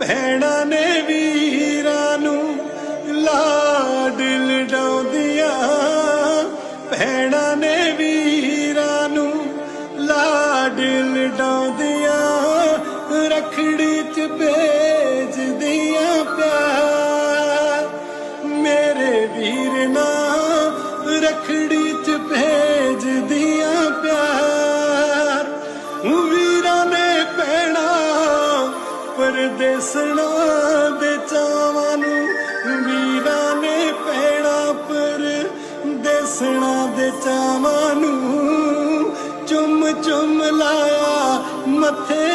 ਭੈਣਾਂ ਨੇ ਵੀਰਾਂ ਨੂੰ ਲਾਡ ਲਡਾਉਂਦੀਆਂ, ਭੈਣਾਂ ਨੇ ਵੀਰਾਂ ਨੂੰ ਲਾਡ ਲਡਾਉਂਦੀਆਂ, ਰਖੜੀ ਚ ਭੇਜਦੀਆਂ ਪਿਆਰ। ਮੇਰੇ ਵੀਰ ਨਾ ਪਰਦੇਸਣਾ ਦੇ ਚਾਵਾਂ ਨੂੰ ਵੀਰਾਂ ਨੇ ਪੈਣਾ ਪਰ ਦੇਸਣਾ ਦੇ ਚਾਵਾਂ ਨੂੰ ਚੁੰਮ ਚੁੰਮ ਲਾਇਆ ਮੱਥੇ